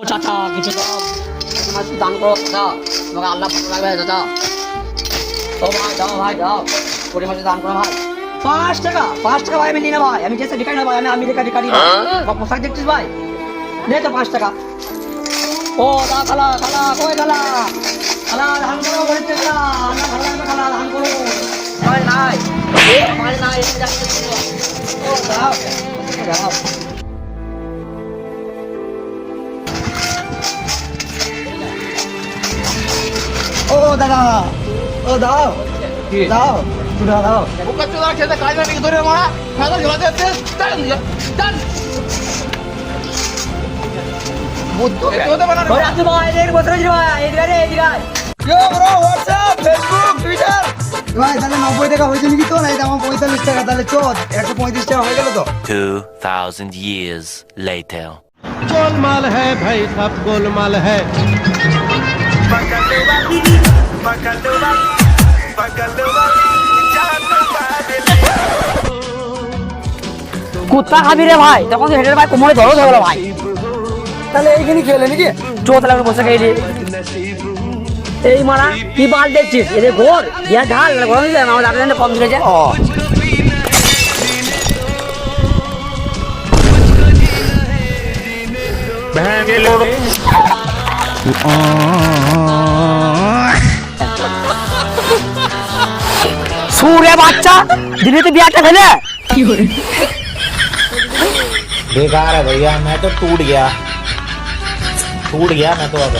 ও চাচা কিছু দান করো চাচা। তোমাকে আল্লাহ ভালো লাগবে চাচা। ও ভাই দাও ভাই দাও। কুড়ি মাসে দান করো ভাই। পাঁচ টাকা পাঁচ টাকা ভাই আমি নিয়ে ভাই। আমি যেসে ভিকারি না ভাই আমি আমি রেখা ভিকারি না পোশাক দেখছিস ভাই? নে তো পাঁচ টাকা। ও দা খালা খালা কই খালা? খালা ধান করো বলতে খালা। আল্লাহ ভালো লাগবে খালা ধান করো। ভাই নাই। ভাই নাই ও দাও। দাও। ও দাদা ও দাও দাও দুটা দাও বোকা চোদা খেতে কাজ না নাকি ধরে মারা ফেলা ঝোলাতে যাচ্ছে টান টান বুদ্ধ হতে পারে ওই রাজু ভাই এদিকে বসে রয়েছে ভাই এদিকে রে এদিকে আয়। Yo bro WhatsApp Facebook Twitter ভাই তাহলে নব্বই টাকা হয়েছে নাকি তো নাই আমার পঁয়তাল্লিশ টাকা তাহলে চোদ একশো পঁয়ত্রিশ টাকা হয়ে গেল তো 2000 years later. गोलमाल है भाई सब गोलमाल है কুত্তা খাবি রে ভাই? তখন তো হেডের ভাই কোমরে হয়ে গেল ভাই। তাহলে এইখানে খেলে নাকি? চো তাহলে আমি বসে খাইলি এই মারা কি বাল দেখছিস? এদের ঘোর ইয়া ঢাল গরম দিতে আমার দাদা কম দিয়েছে সুরে বাচ্চা দিনে তো বিয়াটা ফেলে बेकार है भैया मैं तो टूट गया टूट गया मैं तो अब